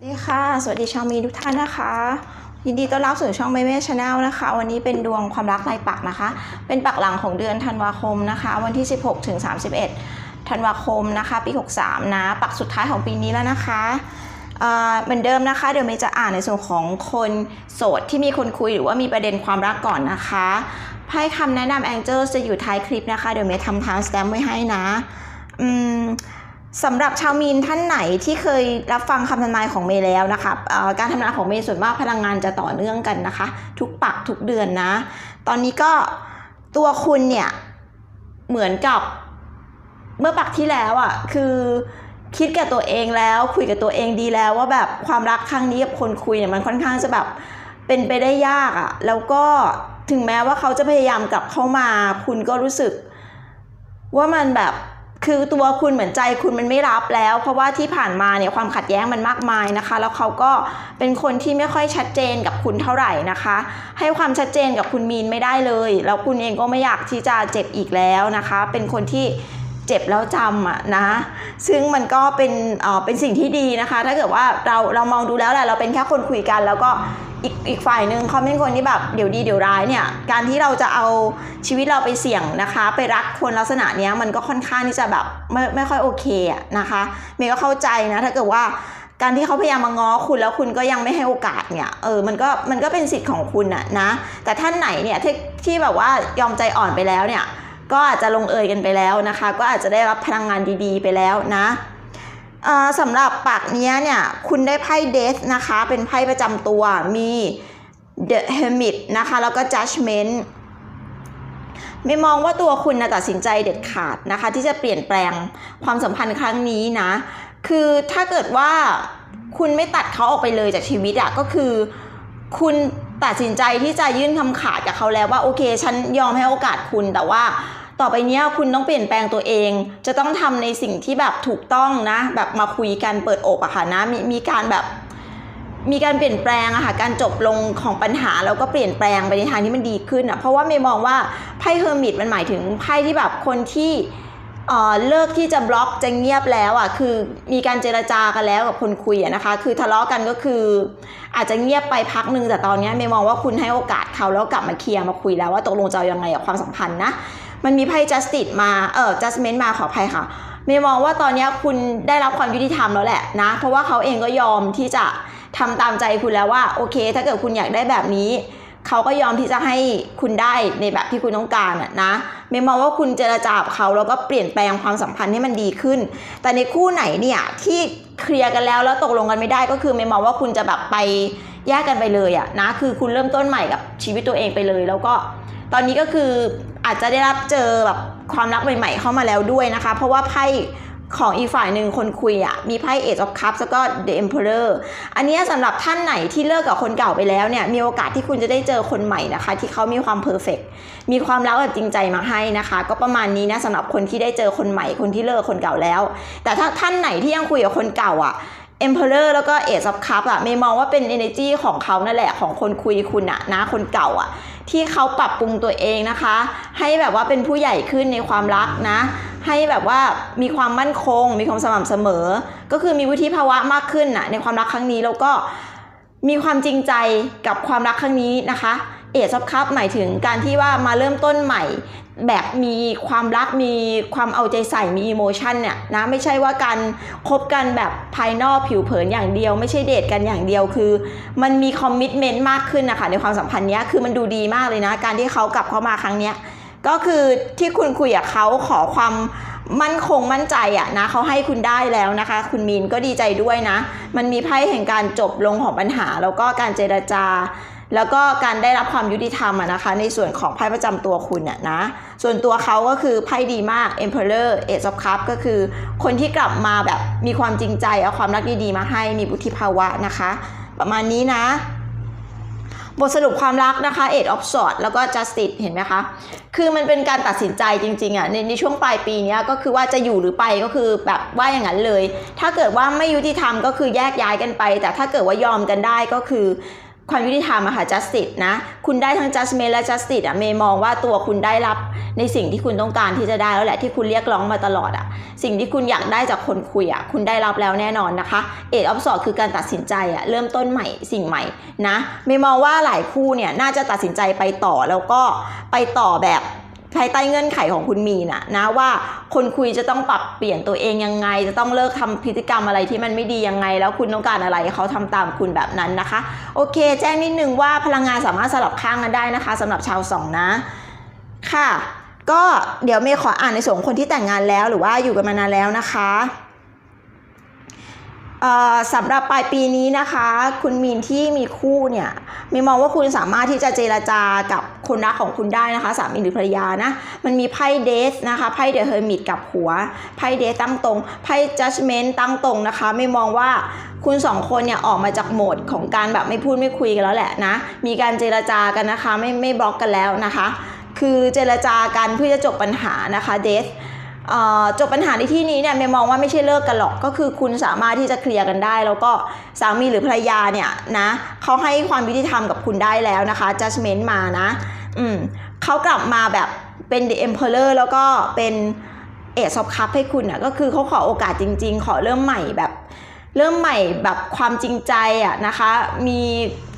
สวัสดีค่ะ สวัสดีชาวมีทุกท่านนะคะ ยินดีต้อนรับสู่ช่องเมเม่ชาแนลนะคะ วันนี้เป็นดวงความรักรายปักนะคะ เป็นปักหลังของเดือนธันวาคมนะคะ วันที่ 16ถึง31 ธันวาคมนะคะ ปี 63 นะ ปักสุดท้ายของปีนี้แล้วนะคะเอ่อเหมือนเดิมนะคะ เดี๋ยวเมย์จะอ่านในส่วนของคนโสดที่มีคนคุยหรือว่ามีประเด็นความรักก่อนนะคะไพ่คำแนะนำแองเจิลจะอยู่ท้ายคลิปนะคะ เดี๋ยวเมย์ทำทางสแตมป์ไว้ให้นะ อืม สำหรับชาวมีนท่านไหนที่เคยรับฟังคำทำนายของเมย์แล้วนะคะการทำนายของเมย์ส่วนมากพลังงานจะต่อเนื่องกันนะคะ ทุกปักทุกเดือนนะ ตอนนี้ก็ตัวคุณเนี่ยเหมือนกับเมื่อปักที่แล้วอะ่ะคือคิดกับตัวเองแล้วคุยกับตัวเองดีแล้วว่าแบบความรักครั้งนี้กับคนคุยเนี่ยมันค่อนข้างจะแบบเป็นไปได้ยากอะ่ะแล้วก็ถึงแม้ว่าเขาจะพยายามกลับเข้ามา คุณก็รู้สึกว่ามันแบบ คือตัวคุณเหมือนใจคุณมันไม่รับแล้ว เพราะว่าที่ผ่านมาเนี่ยความขัดแย้งมันมากมายนะคะ แล้วเขาก็เป็นคนที่ไม่ค่อยชัดเจนกับคุณเท่าไหร่นะคะ ให้ความชัดเจนกับคุณมีนไม่ได้เลย แล้วคุณเองก็ไม่อยากที่จะเจ็บอีกแล้วนะคะ เป็นคนที่เจ็บแล้วจำอะนะ ซึ่งมันก็เป็นเอ่อเป็นสิ่งที่ดีนะคะ ถ้าเกิดว่าเราเรามองดูแล้วแหละเราเป็นแค่คนคุยกันแล้วก็ อีกอีกฝ่ายหนึ่งเขาเป็นคนที่แบบเดี๋ยวดีเดี๋ยวร้ายเนี่ยการที่เราจะเอาชีวิตเราไปเสี่ยงนะคะ ไปรักคนลักษณะเนี้ยมันก็ค่อนข้างที่จะแบบไม่ไม่ค่อยโอเคอะนะคะเมย์ก็เข้าใจนะถ้าเกิดว่าการที่เขาพยายามมาง้อคุณแล้วคุณก็ยังไม่ให้โอกาสเนี่ยเออมันก็มันก็เป็นสิทธิ์ของคุณอะนะแต่ท่านไหนเนี่ยที่ที่แบบว่ายอมใจอ่อนไปแล้วเนี่ยก็อาจจะลงเอยกันไปแล้วนะคะ ก็อาจจะได้รับพลังงานดีๆ ไปแล้วนะ สำหรับปากนี้เนี่ยคุณได้ไพ่เดสนะคะเป็นไพ่ประจำตัวมี The Hermit นะคะแล้วก็ Judgment ไม่มองว่าตัวคุณนะตัดสินใจเด็ดขาดนะคะ ที่จะเปลี่ยนแปลงความสัมพันธ์ครั้งนี้นะ คือถ้าเกิดว่าคุณไม่ตัดเขาออกไปเลยจากชีวิตอะก็คือ คุณตัดสินใจที่จะยื่นคำขาดกับเขาแล้วว่าโอเค ฉันยอมให้โอกาสคุณแต่ว่า ต่อไปเนี้ยคุณต้องเปลี่ยนแปลงตัวเอง จะต้องทำในสิ่งที่แบบถูกต้องนะ แบบมาคุยกันเปิดอกอะค่ะนะมีมีการแบบมีการเปลี่ยนแปลงอะค่ะการจบลงของปัญหาแล้วก็เปลี่ยนแปลงไปในทางที่มันดีขึ้นอะเพราะว่าเมย์มองว่าไพ่เฮอร์มิตมันหมายถึงไพ่ที่แบบคนที่เอ่อเลิกที่จะบล็อกจะเงียบแล้วอะคือมีการเจรจากันแล้วกับคนคุยอะนะคะ คือทะเลาะกันก็คือ อาจจะเงียบไปพักหนึ่งแต่ตอนเนี้ยเมย์มองว่าคุณให้โอกาสเขาแล้วกลับมาเคลียร์มาคุยแล้วว่าตกลงจะยังไงกับความสัมพันธ์นะ มันมีไพ่ justice มา เออ judgment มาขออภัยค่ะ เมย์มองว่าตอนนี้คุณได้รับความยุติธรรมแล้วแหละนะ เพราะว่าเขาเองก็ยอมที่จะทำตามใจคุณแล้วว่า โอเค ถ้าเกิดคุณอยากได้แบบนี้ เขาก็ยอมที่จะให้คุณได้ในแบบที่คุณต้องการนะเมย์มองว่าคุณเจรจากับเขาแล้วก็เปลี่ยนแปลงความสัมพันธ์ให้มันดีขึ้น แต่ในคู่ไหนเนี่ยที่เคลียร์กันแล้วแล้วตกลงกันไม่ได้ก็คือเมย์มองว่าคุณจะแบบไปแยกกันไปเลยอะนะคือคุณเริ่มต้นใหม่กับชีวิตตัวเองไปเลย แล้วก็ตอนนี้ก็คือ อาจจะได้รับเจอแบบความรักใหม่ ๆ เข้ามาแล้วด้วยนะคะ เพราะว่าไพ่ของอีกฝ่ายหนึ่งคนคุยอะมีไพ่ Ace of Cups แล้วก็ The Emperor อันเนี้สำหรับท่านไหนที่เลิกกับคนเก่าไปแล้วเนี่ยมีโอกาสที่คุณจะได้เจอคนใหม่นะคะ ที่เขามีความเพอร์เฟกมีความรักแบบจริงใจมาให้นะคะ ก็ประมาณนี้นะสำหรับคนที่ได้เจอคนใหม่คนที่เลิกคนเก่าแล้ว แต่ถ้าท่านไหนที่ยังคุยกับคนเก่าอะ Emperor แล้วก็ Ace of Cups อะเมย์มองว่าเป็น energy ของเขานั่นแหละของคนคุยคุณอะนะคนเก่าอะที่เขาปรับปรุงตัวเองนะคะ ให้แบบว่าเป็นผู้ใหญ่ขึ้นในความรักนะ ให้แบบว่ามีความมั่นคง มีความสม่ำเสมอ ก็คือมีวุฒิภาวะมากขึ้นอะในความรักครั้งนี้แล้วก็มีความจริงใจกับความรักครั้งนี้นะคะ เอ e อ f คัพหมายถึงการที่ว่ามาเริ่มต้นใหม่ แบบมีความรักมีความเอาใจใส่มีอิโมชันเนี่ยนะไม่ใช่ว่าการคบกันแบบภายนอกผิวเผินอย่างเดียว ไม่ใช่เดทกันอย่างเดียวคือ มันมีคอมมิชเมนต์มากขึ้นนะคะในความสัมพันธ์เนี้ยคือมันดูดีมากเลยนะ การที่เขากลับเข้ามาครั้งเนี้ยก็คือที่คุณคุยกับเขาขอความมั่นคงมั่นใจอะนะเขาให้คุณได้แล้วนะคะ คุณมีนก็ดีใจด้วยนะ มันมีไพ่แห่งการจบลงของปัญหา แล้วก็การเจรจา แล้วก็การได้รับความยุติธรรมนะคะ ในส่วนของไพ่ประจำตัวคุณอะนะ ส่วนตัวเขาก็คือไพ่ดีมาก Emperor Ace of Cups ก็คือ คนที่กลับมาแบบมีความจริงใจ เอาความรักดีๆมาให้มีบุธิภาวะนะคะ ประมาณนี้นะบทสรุปความรักนะคะ Eight of Swords แล้วก็ Justice เห็นไหมคะ คือมันเป็นการตัดสินใจจริงๆอะในในช่วงปลายปีนี้ก็คือว่าจะอยู่หรือไปก็คือแบบว่าอย่างนั้นเลย ถ้าเกิดว่าไม่ยุติธรรมก็คือแยกย้ายกันไป แต่ถ้าเกิดว่ายอมกันได้ก็คือ ความยุติธรรมอะค่ะ justice นะ คุณได้ทั้ง judgment และ justice อะเมย์มองว่าตัวคุณได้รับในสิ่งที่คุณต้องการที่จะได้แล้วแหละที่คุณเรียกร้องมาตลอดอะสิ่งที่คุณอยากได้จากคนคุยอะคุณได้รับแล้วแน่นอนนะคะเอ็ดออฟสอดคือการตัดสินใจอะเริ่มต้นใหม่สิ่งใหม่นะเมย์มองว่าหลายคู่เนี่ยน่าจะตัดสินใจไปต่อแล้วก็ไปต่อแบบ ภายใต้เงื่อนไขของคุณมีนะนะว่าคนคุยจะต้องปรับเปลี่ยนตัวเองยังไง จะต้องเลิกทำพฤติกรรมอะไรที่มันไม่ดียังไง แล้วคุณต้องการอะไรเขาทำตามคุณแบบนั้นนะคะ โอเค แจ้งนิดนึงว่าพลังงานสามารถสลับข้างกันได้นะคะสำหรับชาวสองนะ ค่ะ ก็เดี๋ยวเมย์ขออ่านในส่วนของคนที่แต่งงานแล้ว หรือว่าอยู่กันมานานแล้วนะคะ สำหรับปลายปีนี้นะคะ คุณมีนที่มีคู่เนี่ยมีมองว่าคุณสามารถที่จะเจรจากับคนรักของคุณได้นะคะ สามีหรือภรรยานะมันมีไพ่เดสนะคะไพ่เดอะเฮอร์มิตกับหัวไพ่เดสตั้งตรงไพ่จัดเมนต์ตั้งตรงนะคะ ไม่มองว่าคุณสองคนเนี่ยออกมาจากโหมดของการแบบไม่พูดไม่คุยกันแล้วแหละนะ มีการเจรจากันนะคะ ไม่ไม่บล็อกกันแล้วนะคะ คือเจรจากันเพื่อจะจบปัญหานะคะเดส จบปัญหาในที่นี้เนี่ยเมย์มองว่าไม่ใช่เลิกกันหรอกก็คือคุณสามารถที่จะเคลียร์กันได้ แล้วก็สามีหรือภรรยาเนี่ยนะเขาให้ความยุติธรรมกับคุณได้แล้วนะคะ judgment มานะอืมเขากลับมาแบบเป็น the emperor แล้วก็เป็นเอซอฟคัพให้คุณอะก็คือเขาขอโอกาสจริง ๆ ขอเริ่มใหม่แบบ เริ่มใหม่แบบความจริงใจอะนะคะ มี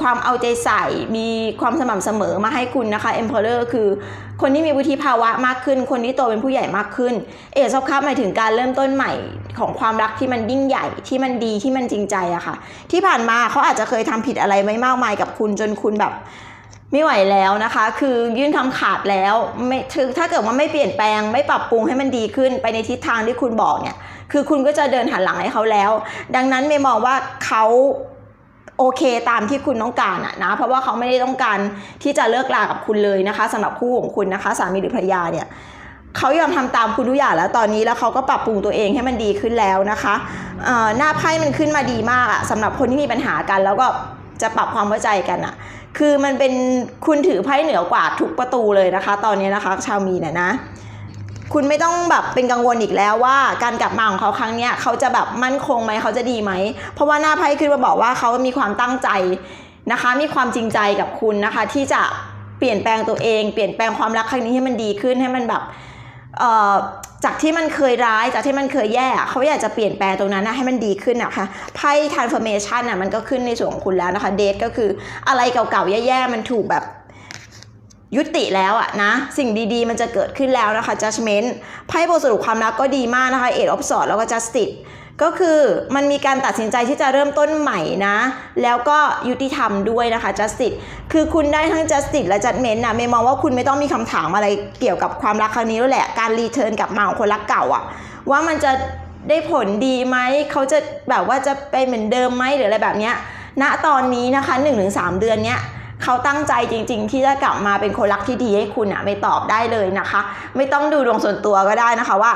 ความเอาใจใส่ มีความสม่ำเสมอมาให้คุณนะคะ Emperor คือคนที่มีวุฒิภาวะมากขึ้น คนที่โตเป็นผู้ใหญ่มากขึ้น เอซอฟคัพหมายถึงการเริ่มต้นใหม่ของความรักที่มันยิ่งใหญ่ที่มันดีที่มันจริงใจอะค่ะ ที่ผ่านมาเขาอาจจะเคยทำผิดอะไรไว้มากมายกับคุณจนคุณแบบไม่ไหวแล้วนะคะ คือยื่นคำขาดแล้วไม่ถ้าเกิดว่าไม่เปลี่ยนแปลง ไม่ปรับปรุงให้มันดีขึ้นไปในทิศทางที่คุณบอกเนี่ย คือคุณก็จะเดินหันหลังให้เขาแล้ว ดังนั้นเมย์มองว่าเขาโอเคตามที่คุณต้องการอะนะ เพราะว่าเขาไม่ได้ต้องการที่จะเลิกลากับคุณเลยนะคะสำหรับคู่ของคุณนะคะ สามีหรือภรรยาเนี่ยเขายอมทำตามคุณทุกอย่างแล้วตอนนี้แล้วเขาก็ปรับปรุงตัวเองให้มันดีขึ้นแล้วนะคะหน้าไพ่มันขึ้นมาดีมากอะสำหรับคนที่มีปัญหากัน แล้วก็จะปรับความเข้าใจกันอะคือมันเป็นคุณถือไพ่เหนือกว่าทุกประตูเลยนะคะ ตอนนี้นะคะ ชาวมีเนี่ยนะ คุณไม่ต้องแบบเป็นกังวลอีกแล้วว่า การกลับมาของเขาครั้งเนี้ยเขาจะแบบมั่นคงไหมเขาจะดีไหม เพราะว่าหน้าไพ่ขึ้นมาบอกว่าเขามีความตั้งใจนะคะ มีความจริงใจกับคุณนะคะ ที่จะเปลี่ยนแปลงตัวเอง เปลี่ยนแปลงความรักครั้งนี้ให้มันดีขึ้นให้มันแบบเอ่อจากที่มันเคยร้ายจากที่มันเคยแย่เขาอยากจะเปลี่ยนแปลงตรงนั้นนะให้มันดีขึ้นนะคะไพ่ transformation อะมันก็ขึ้นในส่วนของคุณแล้วนะคะเดทก็คืออะไรเก่าๆแย่ๆมันถูกแบบ ยุติแล้วอะนะ สิ่งดีๆ มันจะเกิดขึ้นแล้วนะคะ judgment ไพ่บทสรุปความรักก็ดีมากนะคะ eight of swords แล้วก็ justice ก็คือมันมีการตัดสินใจที่จะเริ่มต้นใหม่นะ แล้วก็ยุติธรรมด้วยนะคะ justice คือคุณได้ทั้ง justice และ judgment นะเมย์มองว่าคุณไม่ต้องมีคำถามอะไรเกี่ยวกับความรักครั้งนี้แล้วแหละ การรีเทิร์นกลับมาของคนรักเก่าอะว่ามันจะได้ผลดีไหม เขาจะแบบว่าจะไปเหมือนเดิมไหมหรืออะไรแบบเนี้ยณตอนนี้นะคะ 1-3 เดือนเนี้ย เขาตั้งใจจริง ๆ ที่จะกลับมาเป็นคนรักที่ดีให้คุณอะไม่ตอบได้เลยนะคะ ไม่ต้องดูดวงส่วนตัวก็ได้นะคะว่า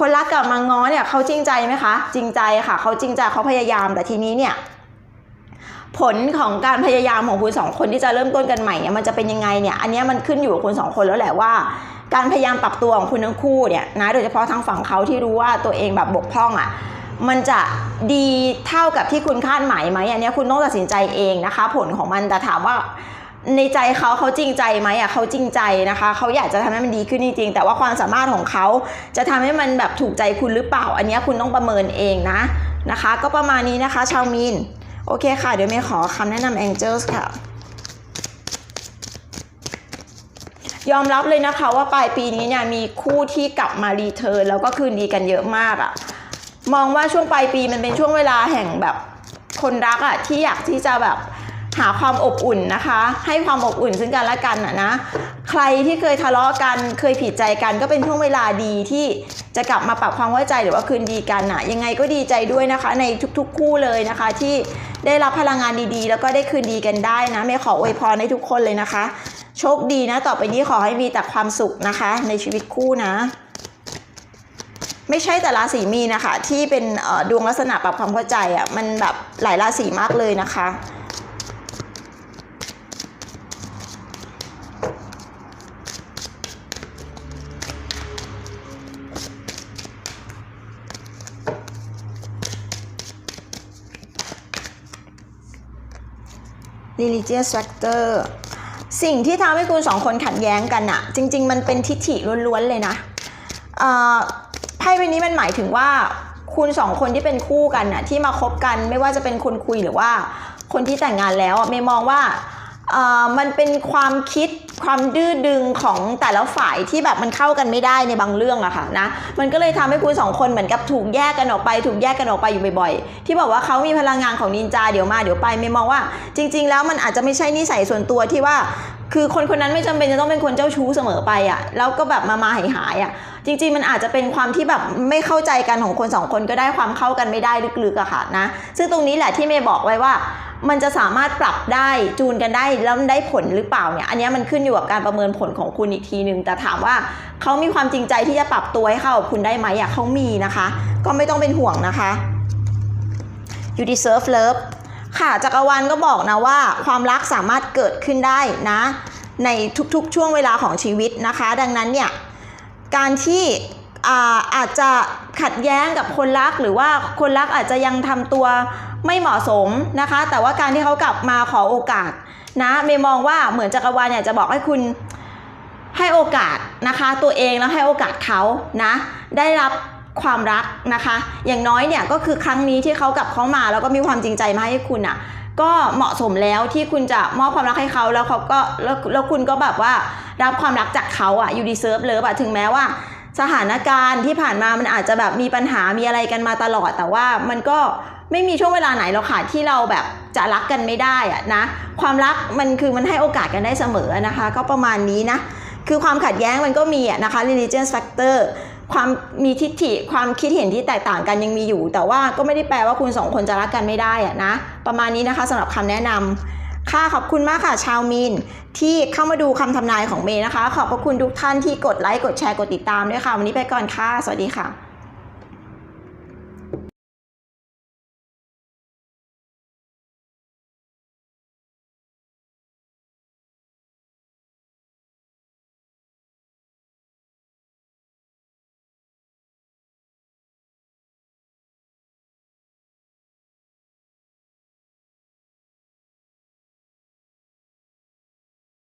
คนรักกลับมาง้อเนี่ยเขาจริงใจไหมคะ จริงใจค่ะ เขาจริงใจเขาพยายามแต่ทีนี้เนี่ยผลของการพยายามของคุณสองคนที่จะเริ่มต้นกันใหม่เนี่ยมันจะเป็นยังไงเนี่ยอันนี้มันขึ้นอยู่กับคุณสองคนแล้วแหละว่า การพยายามปรับตัวของคุณทั้งคู่เนี่ยนะโดยเฉพาะทางฝั่งเขาที่รู้ว่าตัวเองแบบบกพร่องอะ่ะ มันจะดีเท่ากับที่คุณคาดหมายไหมอันนี้คุณต้องตัดสินใจเองนะคะ ผลของมันแต่ถามว่าในใจเขาเขาจริงใจไหมอะเขาจริงใจนะคะเขาอยากจะทำให้มันดีขึ้นจริงๆแต่ว่าความสามารถของเขาจะทำให้มันแบบถูกใจคุณหรือเปล่า อันนี้คุณต้องประเมินเองนะนะคะ ก็ประมาณนี้นะคะ ชาวมีนโอเคค่ะ เดี๋ยวเมย์ขอคำแนะนำ Angels ค่ะ ยอมรับเลยนะคะว่าปลายปีนี้เนี่ยมีคู่ที่กลับมารีเทิร์นแล้วก็คืนดีกันเยอะมากอะ มองว่าช่วงปลายปีมันเป็นช่วงเวลาแห่งแบบคนรักอะที่อยากที่จะแบบหาความอบอุ่นนะคะ ให้ความอบอุ่นซึ่งกันและกันอะนะ ใครที่เคยทะเลาะกันเคยผิดใจกันก็เป็นช่วงเวลาดีที่จะกลับมาปรับความเข้าใจหรือว่าคืนดีกันอะยังไงก็ดีใจด้วยนะคะ ในทุกๆ คู่เลยนะคะ ที่ได้รับพลังงานดีๆ แล้วก็ได้คืนดีกันได้นะเมย์ขออวยพรให้ทุกคนเลยนะคะ โชคดีนะ ต่อไปนี้ขอให้มีแต่ความสุขนะคะ ในชีวิตคู่นะ ไม่ใช่แต่ราศีมีนนะคะ ที่เป็นดวงลักษณะปรับความเข้าใจอะ่ะมันแบบหลายราศีมากเลยนะคะย religious factor สิ่งที่ทำให้คุณสองคนขัดแย้งกันอะจริง ๆ มันเป็นทิฐิล้วนๆเลยนะเอ่อ ไพ่ใบนี้มันหมายถึงว่า คุณสองคนที่เป็นคู่กันน่ะที่มาคบกันไม่ว่าจะเป็นคนคุยหรือว่า คนที่แต่งงานแล้วอะเมย์มองว่าเออมันเป็นความคิดความดื้อดึงของแต่ละฝ่ายที่แบบมันเข้ากันไม่ได้ในบางเรื่องอะค่ะนะมันก็เลยทำให้คุณสองคนเหมือนกับถูกแยกกันออกไป ถูกแยกกันออกไปอยู่บ่อยๆ ที่บอกว่าเขามีพลังงานของนินจาเดี๋ยวมาเดี๋ยวไปเมย์มองว่า จริง ๆ แล้วมันอาจจะไม่ใช่นิสัยส่วนตัวที่ว่า คือคนคนนั้นไม่จำเป็นจะต้องเป็นคนเจ้าชู้เสมอไปอะแล้วก็แบบมามาหายหายอะ จริงๆ มันอาจจะเป็นความที่แบบไม่เข้าใจกันของคนสองคนก็ได้ความเข้ากันไม่ได้ลึกๆอะค่ะนะ ซึ่งตรงนี้แหละที่เมย์บอกไว้ว่า มันจะสามารถปรับได้จูนกันได้แล้วได้ผลหรือเปล่าเนี่ย อันนี้มันขึ้นอยู่กับการประเมินผลของคุณอีกทีหนึ่งแต่ถามว่าเขามีความจริงใจที่จะปรับตัวให้เข้ากับคุณได้ไหมอะเขามีนะคะ ก็ไม่ต้องเป็นห่วงนะคะ you deserve love ค่ะจักรวาลก็บอกนะว่า ความรักสามารถเกิดขึ้นได้นะ ในทุกๆช่วงเวลาของชีวิตนะคะ ดังนั้นเนี่ย การที่อาอาจจะขัดแย้งกับคนรักหรือว่าคนรักอาจจะยังทำตัวไม่เหมาะสมนะคะ แต่ว่าการที่เขากลับมาขอโอกาสนะเมย์มองว่าเหมือนจักรวาลเนี่ยจะบอกให้คุณให้โอกาสนะคะตัวเองแล้วให้โอกาสเขานะได้รับความรักนะคะ อย่างน้อยเนี่ยก็คือครั้งนี้ที่เขากลับเขามาแล้วก็มีความจริงใจมาให้คุณอะ ก็เหมาะสมแล้วที่คุณจะมอบความรักให้เขาแล้วเขาก็แล้วแล้วคุณก็แบบว่ารับความรักจากเขาอะ you deserve love อะถึงแม้ว่า สถานการณ์ที่ผ่านมามันอาจจะแบบมีปัญหามีอะไรกันมาตลอด แต่ว่ามันก็ไม่มีช่วงเวลาไหนหรอกค่ะที่เราแบบจะรักกันไม่ได้อะนะ ความรักมันคือมันให้โอกาสกันได้เสมอนะคะ ก็ประมาณนี้นะ คือความขัดแย้งมันก็มีอะนะคะ religious factor ความมีทิฏฐิความคิดเห็นที่แตกต่างกันยังมีอยู่ แต่ว่าก็ไม่ได้แปลว่าคุณสองคนจะรักกันไม่ได้อะนะประมาณนี้นะคะสำหรับคำแนะนำค่ะขอบคุณมากค่ะชาวมีนที่เข้ามาดูคำทำนายของเมย์นะคะ ขอบพระคุณทุกท่านที่กดไลค์กดแชร์กดติดตามด้วยค่ะ วันนี้ไปก่อนค่ะ สวัสดีค่ะ